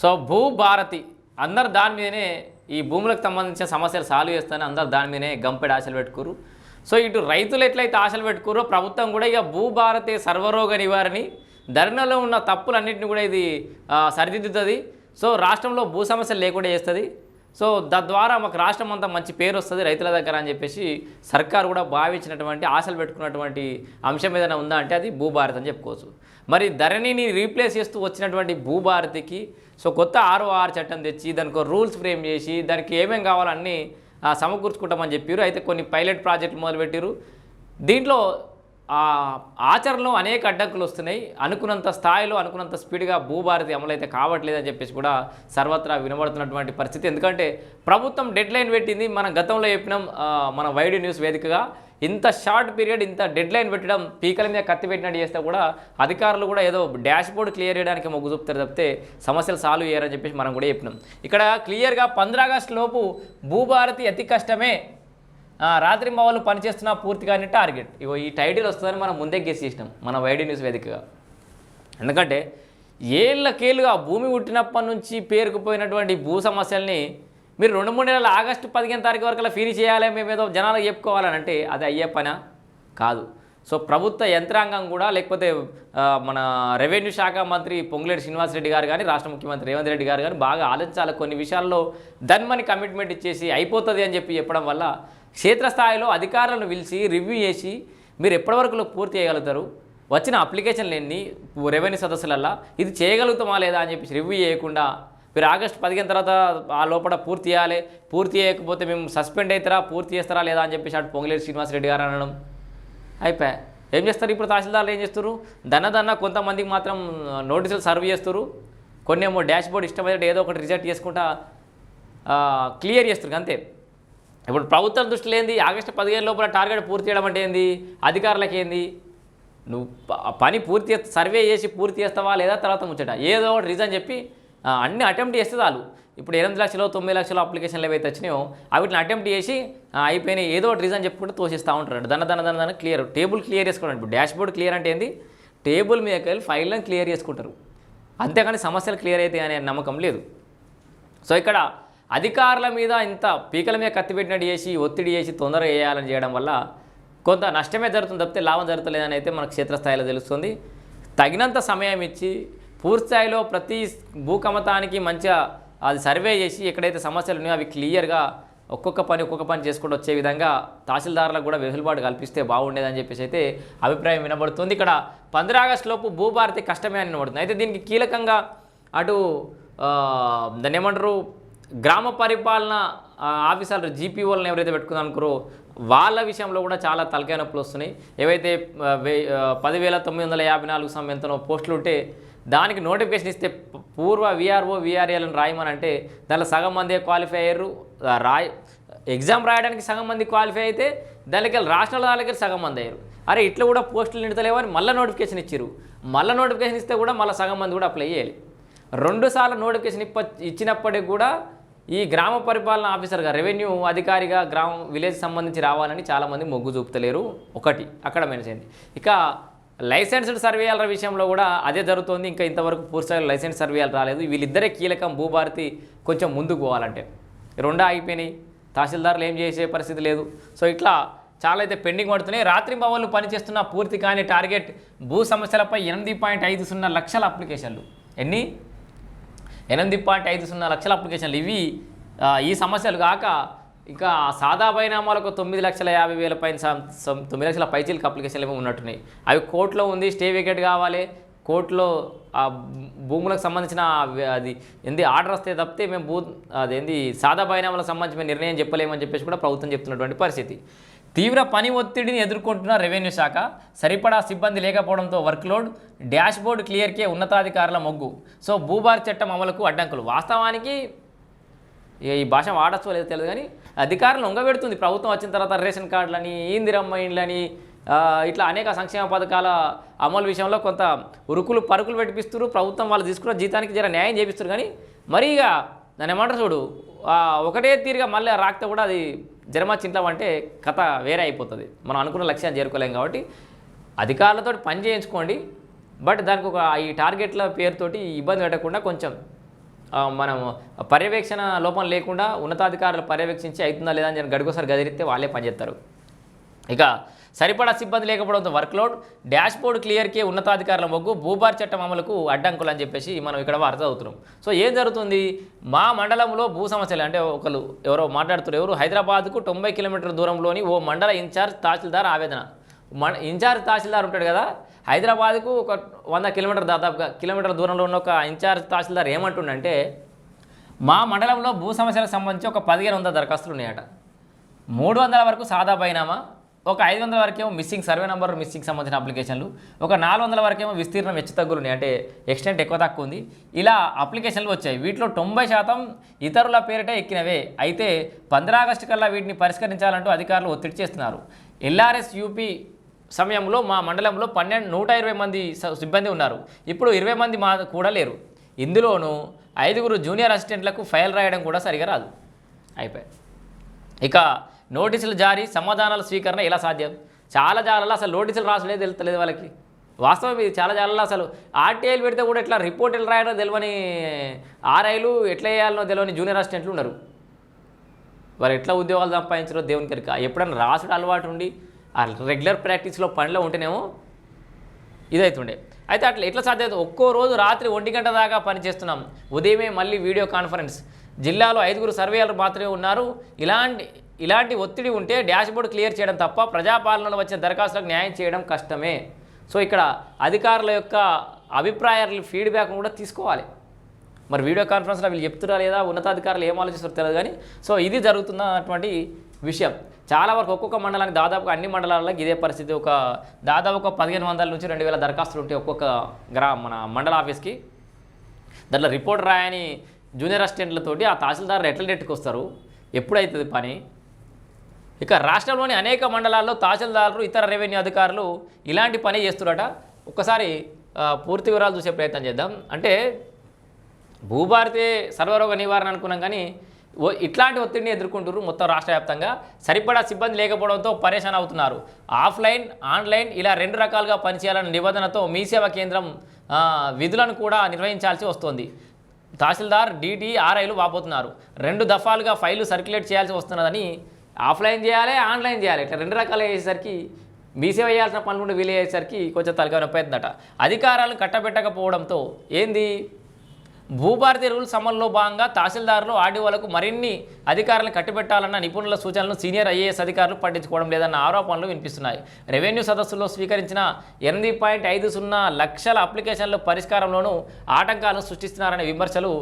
So Bhubharati అందరు దాని మీదనే ఈ భూములకు సంబంధించిన సమస్యలు సాల్వ్ చేస్తానని అందరు దాని మీదనే గంపెడు ఆశలు పెట్టుకురు సో ఇటు రైతులు ఎట్లయితే ఆశలు పెట్టుకురో ప్రభుత్వం కూడా ఇక భూభారతి సర్వరోగ నివారణి. ధరణలో ఉన్న తప్పులన్నింటినీ కూడా ఇది సరిదిద్దుతుంది. సో రాష్ట్రంలో భూ సమస్యలు లేకుండా చేస్తుంది. సో తద్వారా మాకు రాష్ట్రం అంతా మంచి పేరు వస్తుంది రైతుల దగ్గర అని చెప్పేసి సర్కారు కూడా భావించినటువంటి ఆశలు పెట్టుకున్నటువంటి అంశం ఏదైనా ఉందా అంటే అది భూభారత్ అని చెప్పుకోవచ్చు. మరి ధరణిని రీప్లేస్ చేస్తూ వచ్చినటువంటి భూభారతికి సో కొత్త ఆర్ఓఆర్ చట్టం తెచ్చి దానికి రూల్స్ ఫ్రేమ్ చేసి దానికి ఏమేమి కావాలన్నీ ఆ, సమకూర్చుకుంటామని చెప్పారు అయితే కొన్ని పైలట్ ప్రాజెక్టులు మొదలుపెట్టారు దీంట్లో ఆ ఆచరణలో అనేక అడ్డంకులు వస్తున్నాయి. అనుకున్నంత స్థాయిలో అనుకున్నంత స్పీడ్గా భూభారతి అమలైతే కావట్లేదని చెప్పేసి కూడా సర్వత్రా వినబడుతున్నటువంటి పరిస్థితి. ఎందుకంటే ప్రభుత్వం డెడ్ లైన్ పెట్టింది. మనం గతంలో చెప్పినాం మన వైడ్ న్యూస్ వేదికగా ఇంత షార్ట్ పీరియడ్ ఇంత డెడ్ లైన్ పెట్టడం పీకల మీద కత్తి పెట్టినట్టు చేస్తే కూడా అధికారులు కూడా ఏదో డాష్ బోర్డు క్లియర్ చేయడానికి మొగ్గు చూపుతారు తప్పితే సమస్యలు సాల్వ్ చేయరని చెప్పేసి మనం కూడా చెప్పినాం. ఇక్కడ క్లియర్గా పంద్రాగస్టు లోపు భూభారతి అతి కష్టమే. రాత్రి మావాళ్ళు పూర్తిగా పూర్తిగానే టార్గెట్. ఇగో ఈ టైటిల్ వస్తుందని మనం ముందే గెస్ చేసినాం మన వైడి న్యూస్ వేదికగా. ఎందుకంటే ఏళ్ళకేళ్ళుగా భూమి పుట్టినప్పటి నుంచి పేరుకుపోయినటువంటి భూ సమస్యల్ని మీరు రెండు మూడు నెలల ఆగస్టు పదిహేను తారీఖు వరకు ఫినిష్ చేయాలి మేము ఏదో జనాలకు చెప్పుకోవాలని అంటే అది అయ్యే పనా? కాదు. సో ప్రభుత్వ యంత్రాంగం కూడా లేకపోతే మన రెవెన్యూ శాఖ మంత్రి పొంగులేటి శ్రీనివాసరెడ్డి గారు కానీ రాష్ట్ర ముఖ్యమంత్రి రేవంత్ రెడ్డి గారు కానీ బాగా ఆలోచించాలి. కొన్ని విషయాల్లో ధన్మని కమిట్మెంట్ ఇచ్చేసి అయిపోతుంది అని చెప్పి చెప్పడం వల్ల క్షేత్రస్థాయిలో అధికారులను పిలిచి రివ్యూ చేసి మీరు ఎప్పటివరకు పూర్తి చేయగలుగుతారు? వచ్చిన అప్లికేషన్లు ఎన్ని? రెవెన్యూ సదస్సులల్లా? ఇది చేయగలుగుతామా లేదా అని చెప్పి రివ్యూ చేయకుండా మీరు ఆగస్టు పదిహేను తర్వాత ఆ లోపల పూర్తి చేయాలి. పూర్తి చేయకపోతే మేము సస్పెండ్ అవుతారా పూర్తి చేస్తారా లేదా అని చెప్పేసి అటు పొంగులేటి శ్రీనివాసరెడ్డి గారు అనడం. అయిపోయా. ఏం చేస్తారు ఇప్పుడు తహసీల్దార్లు ఏం చేస్తారు? దన్న దన్న కొంతమందికి మాత్రం నోటీసులు సర్వ్ చేస్తారు. కొన్ని ఏమో డాష్ బోర్డ్ ఇష్టమైనట్టు ఏదో ఒకటి రిజెక్ట్ చేసుకుంటా క్లియర్ చేస్తారు అంతే. ఇప్పుడు ప్రభుత్వం దృష్టిలో ఏంది? ఆగస్టు పదిహేను లోపల టార్గెట్ పూర్తి చేయడం అంటే ఏంది? అధికారులకు ఏంది? నువ్వు పని పూర్తి సర్వే చేసి పూర్తి చేస్తావా లేదా తర్వాత ముచ్చట? ఏదో ఒకటి రీజన్ చెప్పి అన్ని అటెంప్ట్ చేస్తే చాలు. ఇప్పుడు ఎనిమిది లక్షలు తొమ్మిది లక్షలు అప్లికేషన్లు ఏవైతే వచ్చినాయో అవిటిని అటెంప్ట్ చేసి అయిపోయినాయి. ఏదో ఒకటి రీజన్ చెప్పుకుంటూ తోసిస్తూ ఉంటారు దన దన దన దన క్లియర్ టేబుల్ క్లియర్ చేసుకోవడం ఇప్పుడు డాష్ బోర్డ్ క్లియర్ అంటే ఏంది? టేబుల్ మీదకి వెళ్ళి ఫైల్లను క్లియర్ చేసుకుంటారు. అంతేకాని సమస్యలు క్లియర్ అవుతాయి అనే నమ్మకం లేదు. సో ఇక్కడ అధికారుల మీద ఇంత పీకల మీద కత్తి పెట్టినట్టు చేసి ఒత్తిడి చేసి తొందరగా వేయాలని చేయడం వల్ల కొంత నష్టమే జరుగుతుంది తప్పితే లాభం జరుగుతలేదని అయితే మనకు క్షేత్రస్థాయిలో తెలుస్తుంది. తగినంత సమయం ఇచ్చి పూర్తిస్థాయిలో ప్రతి భూకమతానికి మంచిగా అది సర్వే చేసి ఎక్కడైతే సమస్యలు ఉన్నాయో అవి క్లియర్గా ఒక్కొక్క పని ఒక్కొక్క పని చేసుకుంటూ వచ్చే విధంగా తహసీల్దారులకు కూడా వెసులుబాటు కల్పిస్తే బాగుండేదని చెప్పేసి అయితే అభిప్రాయం వినబడుతుంది. ఇక్కడ పంద్రా ఆగస్టు భూభారతి కష్టమే అని వినబడుతుంది. అయితే దీనికి కీలకంగా అటు దాన్ని ఏమంటారు? గ్రామ పరిపాలన ఆఫీసర్లు జీపీఓలను ఎవరైతే పెట్టుకుందాం వాళ్ళ విషయంలో కూడా చాలా తలకాయ నొప్పులు వస్తున్నాయి. ఏవైతే వే పదివేల తొమ్మిది వందల యాభై నాలుగు సం ఎంతనో పోస్టులు ఉంటే దానికి నోటిఫికేషన్ ఇస్తే పూర్వ విఆర్ఓ విఆర్ఏలను రాయమని అంటే దానిలో సగం మందే క్వాలిఫై అయ్యారు. రాయ రాయ్ ఎగ్జామ్ రాయడానికి సగం మంది క్వాలిఫై అయితే దానికి రాష్ట్రాల వాళ్ళకి సగం మంది అయ్యారు. అరే ఇట్లా కూడా పోస్టులు నిడతలేవని మళ్ళీ నోటిఫికేషన్ ఇచ్చారు మళ్ళీ నోటిఫికేషన్ ఇస్తే కూడా మళ్ళీ సగం మంది కూడా అప్లై చేయాలి. రెండు సార్లు నోటిఫికేషన్ ఇప్ప ఇచ్చినప్పటికి కూడా ఈ గ్రామ పరిపాలన ఆఫీసర్గా రెవెన్యూ అధికారిగా గ్రామం విలేజ్ సంబంధించి రావాలని చాలామంది మొగ్గు చూపుతలేరు. ఒకటి అక్కడ మెన్షన్ ఇక లైసెన్స్డ్ సర్వేయాల విషయంలో కూడా అదే జరుగుతోంది. ఇంకా ఇంతవరకు పూర్తిస్థాయిలో లైసెన్స్ సర్వేయాలు రాలేదు. వీళ్ళిద్దరే కీలకం. భూభారతి కొంచెం ముందుకు పోవాలంటే రెండో ఆగిపోయినాయి. అయిపోయినాయి తహసీల్దార్లు ఏం చేసే పరిస్థితి లేదు. సో ఇట్లా చాలా అయితే పెండింగ్ పడుతున్నాయి. రాత్రి భవన్లు పనిచేస్తున్న పూర్తి కాని టార్గెట్ భూ సమస్యలపై ఎనిమిది పాయింట్ ఐదు సున్నా లక్షల అప్లికేషన్లు. ఎన్ని? ఎనిమిది పాయింట్ ఐదు సున్నా లక్షల అప్లికేషన్లు. ఇవి ఈ సమస్యలు కాక ఇంకా సాదా పరిణామాలకు తొమ్మిది లక్షల యాభై వేల పైన తొమ్మిది లక్షల పైచీలకు అప్లికేషన్లు ఏమో ఉన్నట్టున్నాయి. అవి కోర్టులో ఉంది స్టే వికెట్ కావాలి. కోర్టులో ఆ భూములకు సంబంధించిన అది ఏంది ఆర్డర్ వస్తే తప్పితే మేము భూ అదేంది సాదా పరిణామాలకు సంబంధించి మేము నిర్ణయం చెప్పలేమని చెప్పేసి కూడా ప్రభుత్వం చెప్తున్నటువంటి పరిస్థితి. తీవ్ర పని ఒత్తిడిని ఎదుర్కొంటున్న రెవెన్యూ శాఖ సరిపడా సిబ్బంది లేకపోవడంతో వర్క్లోడ్ డాష్ బోర్డు క్లియర్కే ఉన్నతాధికారుల మొగ్గు. సో భూభార చట్టం అమలుకు అడ్డంకులు. వాస్తవానికి ఈ భాష వాడచ్చో లేదో తెలియదు కానీ అధికారులు ఉంగబెడుతుంది. ప్రభుత్వం వచ్చిన తర్వాత రేషన్ కార్డులని ఇందిరమ్మ ఇండ్లని ఇట్లా అనేక సంక్షేమ పథకాల అమలు విషయంలో కొంత ఉరుకులు పరుకులు పెట్టిపిస్తారు ప్రభుత్వం వాళ్ళు తీసుకున్న జీతానికి జర న్యాయం చేపిస్తారు కానీ మరీ ఇక నన్ను ఏమంటారు చూడు ఒకటే తీరుగా మళ్ళీ రాకపోతే కూడా అది జరమచ్చింటాం అంటే కథ వేరే అయిపోతుంది. మనం అనుకున్న లక్ష్యాన్ని చేరుకోలేం కాబట్టి అధికారులతో పని చేయించుకోండి. బట్ దానికి ఒక ఈ టార్గెట్ల పేరుతోటి ఇబ్బంది పెట్టకుండా కొంచెం మనం పర్యవేక్షణ లోపం లేకుండా ఉన్నతాధికారులు పర్యవేక్షించి అవుతుందా లేదా అని చెప్పి గడికోసారి గదిరిస్తే వాళ్ళే పనిచేస్తారు ఇక సరిపడా సిబ్బంది లేకపోవడంతో వర్క్లోడ్ డాష్ బోర్డ్ క్లియర్కే ఉన్నతాధికారుల మొగ్గు భూభార్ చట్టం అమలుకు అడ్డంకులు అని చెప్పేసి మనం ఇక్కడ వార్త అవుతున్నాం సో ఏం జరుగుతుంది? మా మండలంలో భూ సమస్యలు అంటే ఒకరు ఎవరో మాట్లాడుతున్నారు. ఎవరు? హైదరాబాద్కు తొంభై కిలోమీటర్ల దూరంలోని ఓ మండల ఇన్ఛార్జ్ తహసీల్దార్ ఆవేదన. మన ఇన్ఛార్జ్ తహసీల్దార్ ఉంటాడు కదా? హైదరాబాద్కు ఒక వంద కిలోమీటర్ దాదాపుగా కిలోమీటర్ దూరంలో ఉన్న ఒక ఇన్ఛార్జ్ తహసీల్దార్ ఏమంటుండంటే మా మండలంలో భూ సమస్యలకు సంబంధించి ఒక పదిహేను వందల దరఖాస్తులు ఉన్నాయట. మూడు వందల వరకు సాదా బైనామా ఒక ఐదు వందల వరకేమో మిస్సింగ్ సర్వే నెంబర్ మిస్సింగ్ సంబంధించిన అప్లికేషన్లు ఒక నాలుగు వందల వరకేమో విస్తీర్ణం హెచ్చు తగ్గులు ఉన్నాయి. అంటే ఎక్స్టెంట్ ఎక్కువ తక్కువ ఉంది. ఇలా అప్లికేషన్లు వచ్చాయి. వీటిలో తొంభై శాతం ఇతరుల పేరిటే ఎక్కినవే. అయితే పంద్రా ఆగస్టు కల్లా వీటిని పరిష్కరించాలంటూ అధికారులు ఒత్తిడి చేస్తున్నారు. ఎల్ఆర్ఎస్ యూపీ సమయంలో మా మండలంలో పన్నెండు నూట ఇరవై మంది స- సిబ్బంది ఉన్నారు. ఇప్పుడు ఇరవై మంది మా కూడా లేరు. ఇందులోనూ ఐదుగురు జూనియర్ అసిస్టెంట్లకు ఫైల్ రాయడం కూడా సరిగా రాదు. అయిపోయి ఇక నోటీసులు జారీ సమాధానాల స్వీకరణ ఎలా సాధ్యం? చాలా జాలలో అసలు నోటీసులు రాసలేదు తెలుస్తలేదు వాళ్ళకి. వాస్తవం ఇది చాలా జాలలో అసలు ఆర్టీఐలు పెడితే కూడా ఇట్లా రిపోర్ట్ ఎలా రాయడో తెలియని ఆర్ఐలు ఎట్లా వేయాలనో తెలియని జూనియర్ అసిస్టెంట్లు ఉన్నారు. వారు ఎట్లా ఉద్యోగాలు సంపాదించారో దేవునికి ఎరుక ఎప్పుడైనా రాసుడు అలవాటు ఉండి ఆ రెగ్యులర్ ప్రాక్టీస్లో పనిలో ఉంటేనేమో ఇదైతుండే. అయితే అట్లా ఎట్లా సాధ్యత ఒక్కో రోజు రాత్రి ఒంటి గంట దాకా పనిచేస్తున్నాం ఉదయమే మళ్ళీ వీడియో కాన్ఫరెన్స్ జిల్లాలో ఐదుగురు సర్వేయర్లు మాత్రమే ఉన్నారు. ఇలాంటి ఇలాంటి ఒత్తిడి ఉంటే డాష్బోర్డ్ క్లియర్ చేయడం తప్ప ప్రజాపాలనలో వచ్చిన దరఖాస్తులకు న్యాయం చేయడం కష్టమే. సో ఇక్కడ అధికారుల యొక్క అభిప్రాయాలు ఫీడ్బ్యాక్ కూడా తీసుకోవాలి. మరి వీడియో కాన్ఫరెన్స్లో వీళ్ళు చెప్తున్నా లేదా? ఉన్నతాధికారులు ఏం ఆలోచిస్తారో తెలియదు కానీ సో ఇది జరుగుతున్నటువంటి విషయం. చాలా వరకు ఒక్కొక్క మండలానికి దాదాపుగా అన్ని మండలాల్లో ఇదే పరిస్థితి. ఒక దాదాపు ఒక పదిహేను వందల నుంచి రెండు వేల దరఖాస్తులు ఉంటాయి ఒక్కొక్క గ్రా మన మండల ఆఫీస్కి. దాంట్లో రిపోర్ట్ రాయని జూనియర్ అసిస్టెంట్లతోటి ఆ తహసీల్దారులు ఎట్ల నెట్టుకొస్తారు? ఎప్పుడైతుంది పని? ఇక రాష్ట్రంలోని అనేక మండలాల్లో తహసీల్దారులు ఇతర రెవెన్యూ అధికారులు ఇలాంటి పని చేస్తున్నారట ఒక్కసారి పూర్తి వివరాలు చూసే ప్రయత్నం చేద్దాం. అంటే భూభారతి సర్వరోగ నివారణ అనుకున్నాం కానీ ఇట్లాంటి ఒత్తిడిని ఎదుర్కొంటున్నారు మొత్తం రాష్ట్ర వ్యాప్తంగా. సరిపడా సిబ్బంది లేకపోవడంతో పరేషాన్ అవుతున్నారు. ఆఫ్లైన్ ఆన్లైన్ ఇలా రెండు రకాలుగా పనిచేయాలన్న నిబంధనతో మీ సేవా కేంద్రం విధులను కూడా నిర్వహించాల్సి వస్తోంది. తహసీల్దార్ డీటీ ఆర్ఐలు వాపోతున్నారు. రెండు దఫాలుగా ఫైలు సర్క్యులేట్ చేయాల్సి వస్తున్నదని ఆఫ్లైన్ చేయాలి ఆన్లైన్ చేయాలి. ఇట్లా రెండు రకాలు వేసేసరికి మీసేవ చేయాల్సిన పనులు కూడా వీలు అయ్యేసరికి కొంచెం తలకాయ నొప్పి అవుతుందట అధికారాలు కట్టబెట్టకపోవడంతో ఏంది? భూభారతి రూల్స్ అమల్లో భాగంగా తహసీల్దారులు ఆర్డీఓలకు మరిన్ని అధికారులను కట్టిపెట్టాలన్న నిపుణుల సూచనలను సీనియర్ ఐఏఎస్ అధికారులు పట్టించుకోవడం లేదన్న ఆరోపణలు వినిపిస్తున్నాయి. రెవెన్యూ సదస్సులో స్వీకరించిన ఎనిమిది పాయింట్ ఐదు సున్నా లక్షల అప్లికేషన్ల పరిష్కారంలోనూ ఆటంకాలను సృష్టిస్తున్నారనే విమర్శలు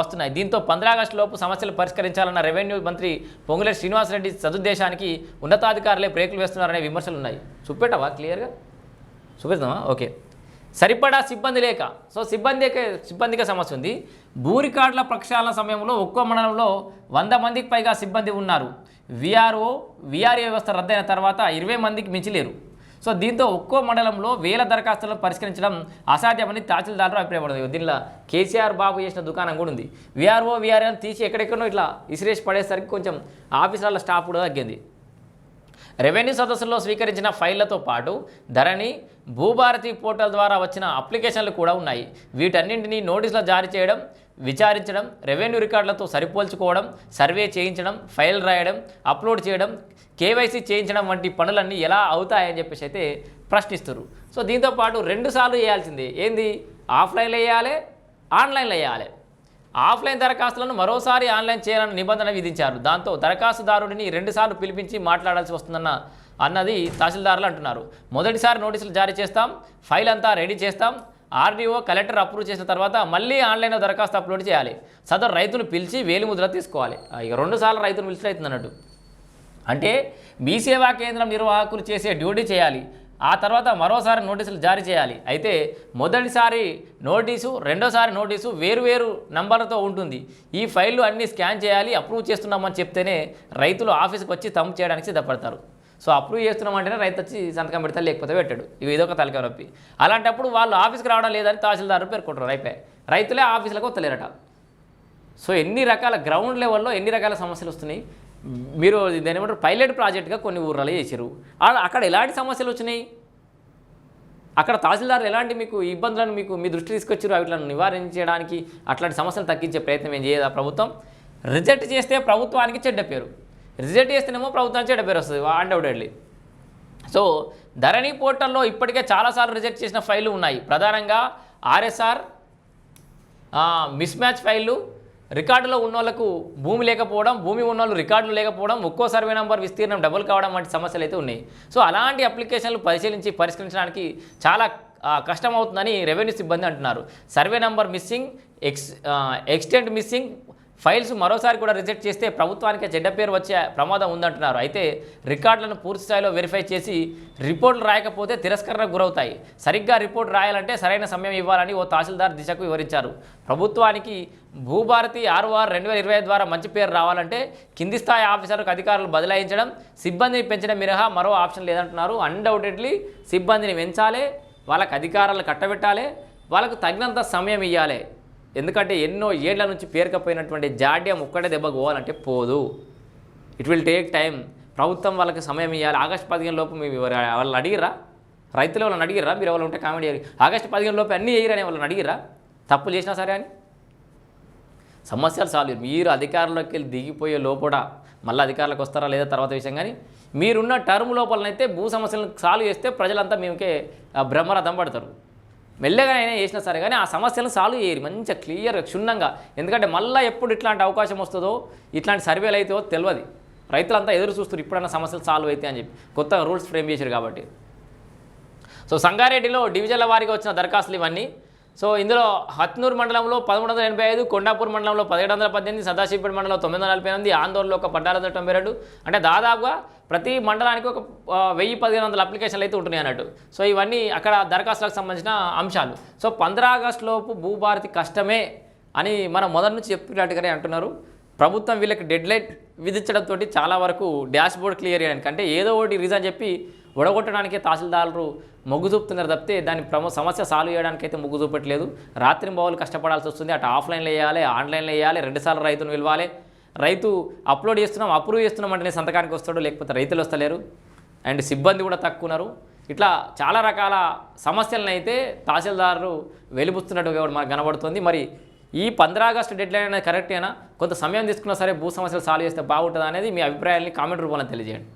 వస్తున్నాయి. దీంతో పంద్రాగస్టు లోపు సమస్యలు పరిష్కరించాలన్న రెవెన్యూ మంత్రి పొంగులేటి శ్రీనివాసరెడ్డి సదుద్దేశానికి ఉన్నతాధికారులే బ్రేకులు వేస్తున్నారనే విమర్శలు ఉన్నాయి. చూపెట్టవా? క్లియర్గా? చూపిద్దామా ఓకే. సరిపడా సిబ్బంది లేక. సో సిబ్బందికే సిబ్బందికి సమస్య ఉంది. భూ ప్రక్షాళన సమయంలో ఒక్కో మండలంలో వంద మందికి పైగా సిబ్బంది ఉన్నారు. విఆర్ఓ విఆర్ఏ వ్యవస్థ రద్దయిన తర్వాత ఇరవై మందికి మించలేరు. సో దీంతో ఒక్కో మండలంలో వేల దరఖాస్తులను పరిష్కరించడం అసాధ్యమని తహసీల్దారులు అభిప్రాయపడదు దీనిలో కేసీఆర్ బాబు చేసిన దుకాణం కూడా ఉంది. విఆర్ఓ విఆర్ఏ తీసి ఎక్కడెక్కడో ఇట్లా ఇసిరేసి పడేసరికి కొంచెం ఆఫీసర్ల స్టాఫ్ కూడా తగ్గింది. రెవెన్యూ సదస్సులో స్వీకరించిన ఫైళ్ళతో పాటు ధరణి భూభారతి పోర్టల్ ద్వారా వచ్చిన అప్లికేషన్లు కూడా ఉన్నాయి. వీటన్నింటినీ నోటీసులు జారీ చేయడం విచారించడం రెవెన్యూ రికార్డులతో సరిపోల్చుకోవడం సర్వే చేయించడం ఫైల్ రాయడం అప్లోడ్ చేయడం కేవైసీ చేయించడం వంటి పనులన్నీ ఎలా అవుతాయని చెప్పేసి అయితే ప్రశ్నిస్తారు సో దీంతో పాటు రెండుసార్లు చేయాల్సిందే ఏంది? ఆఫ్లైన్లో వేయాలి ఆన్లైన్లో వేయాలి ఆఫ్లైన్ దరఖాస్తులను మరోసారి ఆన్లైన్ చేయాలని నిబంధన విధించారు. దాంతో దరఖాస్తుదారుడిని రెండుసార్లు పిలిపించి మాట్లాడాల్సి వస్తుందన్న అన్నది తహసీల్దారులు అంటున్నారు. మొదటిసారి నోటీసులు జారీ చేస్తాం ఫైల్ అంతా రెడీ చేస్తాం ఆర్డీఓ కలెక్టర్ అప్రూవ్ చేసిన తర్వాత మళ్ళీ ఆన్లైన్లో దరఖాస్తు అప్లోడ్ చేయాలి. సదరు రైతును పిలిచి వేలి ముద్ర తీసుకోవాలి. ఇక రెండుసార్లు రైతును పిలిచి అవుతుంది అంటే మీ సేవా కేంద్రం నిర్వాహకులు చేసే డ్యూటీ చేయాలి. ఆ తర్వాత మరోసారి నోటీసులు జారీ చేయాలి. అయితే మొదటిసారి నోటీసు రెండోసారి నోటీసు వేరువేరు నంబర్లతో ఉంటుంది. ఈ ఫైళ్ళు అన్నీ స్కాన్ చేయాలి అప్రూవ్ చేస్తున్నామని చెప్తేనే రైతులు ఆఫీస్కి వచ్చి తమ్ము చేయడానికి సిద్ధపడతారు. సో అప్రూవ్ చేస్తున్నామంటేనే రైతు వచ్చి సంతకం పెడతారు లేకపోతే పెట్టాడు. ఇవి ఇదొక తలకాయ నొప్పి. అలాంటప్పుడు వాళ్ళు ఆఫీస్కి రావడం లేదని తహసీల్దారు పేర్కొంటారు అయిపోయి రైతులే ఆఫీసులకు వస్తలేరట. సో ఎన్ని రకాల గ్రౌండ్ లెవెల్లో ఎన్ని రకాల సమస్యలు వస్తున్నాయి? మీరు దాని ఏమంటారు పైలట్ ప్రాజెక్ట్గా కొన్ని ఊర్లలో చేశారు. అక్కడ ఎలాంటి సమస్యలు వచ్చినాయి? అక్కడ తహసీల్దార్ ఎలాంటి మీకు ఇబ్బందులను మీకు మీ దృష్టి తీసుకొచ్చారు? వాటిని నివారించడానికి అట్లాంటి సమస్యలు తగ్గించే ప్రయత్నం ఏం చేయదా ప్రభుత్వం? రిజెక్ట్ చేస్తే ప్రభుత్వానికి చెడ్డ పేరు. రిజెక్ట్ చేస్తేనేమో ప్రభుత్వానికి చెడ్డ పేరు వస్తుంది అన్డౌటెడ్లీ సో ధరణి పోర్టల్లో ఇప్పటికే చాలాసార్లు రిజెక్ట్ చేసిన ఫైళ్ళు ఉన్నాయి. ప్రధానంగా ఆర్ఎస్ఆర్ మిస్ మ్యాచ్ ఫైళ్ళు రికార్డులో ఉన్న వాళ్ళకు భూమి లేకపోవడం భూమి ఉన్న వాళ్ళు రికార్డులు లేకపోవడం ఒక్కో సర్వే నెంబర్ విస్తీర్ణం డబుల్ కావడం వంటి సమస్యలు అయితే ఉన్నాయి. సో అలాంటి అప్లికేషన్లు పరిశీలించి పరిష్కరించడానికి చాలా కష్టమవుతుందని కష్టం అవుతుందని రెవెన్యూ సిబ్బంది అంటున్నారు. Survey number missing x extent missing files మరోసారి కూడా రిజెక్ట్ చేస్తే ప్రభుత్వానికి చెడ్డ పేరు వచ్చే ప్రమాదం ఉందంటున్నారు. అయితే రికార్డులను పూర్తి స్థాయిలో వెరిఫై చేసి రిపోర్టులు రాయకపోతే తిరస్కరణకు గురవుతాయి. సరిగ్గా రిపోర్ట్ రాయాలంటే సరైన సమయం ఇవ్వాలని ఓ తహసీల్దార్ దిశకు వివరించారు. ప్రభుత్వానికి భూభారతి ఆర్ఓఆర్ రెండు వేల ఇరవై ద్వారా మంచి పేరు రావాలంటే కింది స్థాయి ఆఫీసర్లకు అధికారులు బదలాయించడం సిబ్బందిని పెంచడం మినహా మరో ఆప్షన్ లేదంటున్నారు. అన్డౌటెడ్లీ సిబ్బందిని పెంచాలి వాళ్ళకి అధికారాలు కట్టబెట్టాలి వాళ్ళకు తగినంత సమయం ఇవ్వాలి ఎందుకంటే ఎన్నో ఏళ్ళ నుంచి పేరుకపోయినటువంటి జాడ్యం ఒక్కటే దెబ్బకు పోవాలంటే పోదు. ఇట్ విల్ టేక్ టైం ప్రభుత్వం వాళ్ళకి సమయం ఇవ్వాలి ఆగస్టు పదిహేను లోపు మేము వాళ్ళని అడిగిరా రైతులు వాళ్ళని అడిగిరా మీరు ఎవరు ఉంటే కామెంట్ చేయరు ఆగస్టు పదిహేను లోపు అన్నీ వేయరని వాళ్ళని అడిగిరా తప్పులు చేసినా సరే అని? సమస్యలు సాల్వ్ మీరు అధికారంలోకి వెళ్ళి దిగిపోయే లోపల మళ్ళీ అధికారులకు వస్తారా లేదా తర్వాత విషయం కానీ మీరున్న టర్మ్ లోపలనైతే భూ సమస్యలను సాల్వ్ చేస్తే ప్రజలంతా మీకే బ్రహ్మరథం పడతారు. మెల్లగా అయినా చేసినా సరే కానీ ఆ సమస్యలను సాల్వ్ చేయరు. మంచిగా క్లియర్గా క్షుణ్ణంగా. ఎందుకంటే మళ్ళీ ఎప్పుడు ఇట్లాంటి అవకాశం వస్తుందో ఇట్లాంటి సర్వేలు అవుతుందో తెలియదు రైతులంతా ఎదురు చూస్తారు ఇప్పుడన్నా సమస్యలు సాల్వ్ అవుతాయి అని చెప్పి. కొత్తగా రూల్స్ ఫ్రేమ్ చేశారు కాబట్టి. సో సంగారెడ్డిలో డివిజన్ల వారీగా వచ్చిన దరఖాస్తులు ఇవన్నీ. సో ఇందులో హత్నూరు మండలంలో పదమూడు వందల ఎనభై ఐదు కొండాపూర్ మండలంలో పదిహేడు వందల పద్దెనిమిది సదాశివపేట మండలంలో తొమ్మిది వందల నలభై ఎనిమిది ఆందోళనలో ఒక పద్నాలుగు వందల తొంభై రెండు. అంటే దాదాపుగా ప్రతి మండలానికి ఒక వెయ్యి పదిహేను వందల అప్లికేషన్లు అయితే ఉంటున్నాయి అన్నట్టు. సో ఇవన్నీ అక్కడ దరఖాస్తులకు సంబంధించిన అంశాలు. సో పంద్రా ఆగస్టులోపు భూభారతి కష్టమే అని మనం మొదటి నుంచి చెప్పినట్టుగానే అంటున్నారు. ప్రభుత్వం వీళ్ళకి డెడ్ లైట్ విధించడంతో చాలా వరకు డాష్ బోర్డ్ క్లియర్ చేయడానికి. అంటే ఏదో ఒకటి రీజన్ చెప్పి ఒడగొట్టడానికి తహసీల్దారులు మొగ్గు చూపుతున్నారు తప్పితే దాని ప్రమో సమస్య సాల్వ్ చేయడానికి అయితే మొగ్గు చూపట్లేదు రాత్రి బావులు కష్టపడాల్సి వస్తుంది. అటు ఆఫ్లైన్లో వేయాలి ఆన్లైన్లో వేయాలి రెండుసార్లు రైతును పిలవాలి. రైతు అప్లోడ్ చేస్తున్నాం అప్రూవ్ చేస్తున్నాం అంటే సంతకానికి వస్తాడు లేకపోతే రైతులు వస్తలేరు. అండ్ సిబ్బంది కూడా తక్కువ ఉన్నారు. ఇట్లా చాలా రకాల సమస్యలను అయితే తహసీల్దారు వెలిబుస్తున్నట్టుగా మనకు కనబడుతుంది. మరి ఈ పంద్రా ఆగస్టు డెడ్లైన్ అనేది కరెక్టేనా? కొంత సమయం తీసుకున్నా సరే భూ సమస్యలు సాల్వ్ చేస్తే బాగుంటుంది అనేది మీ అభిప్రాయాన్ని కామెంట్ రూపంలో తెలియజేయండి.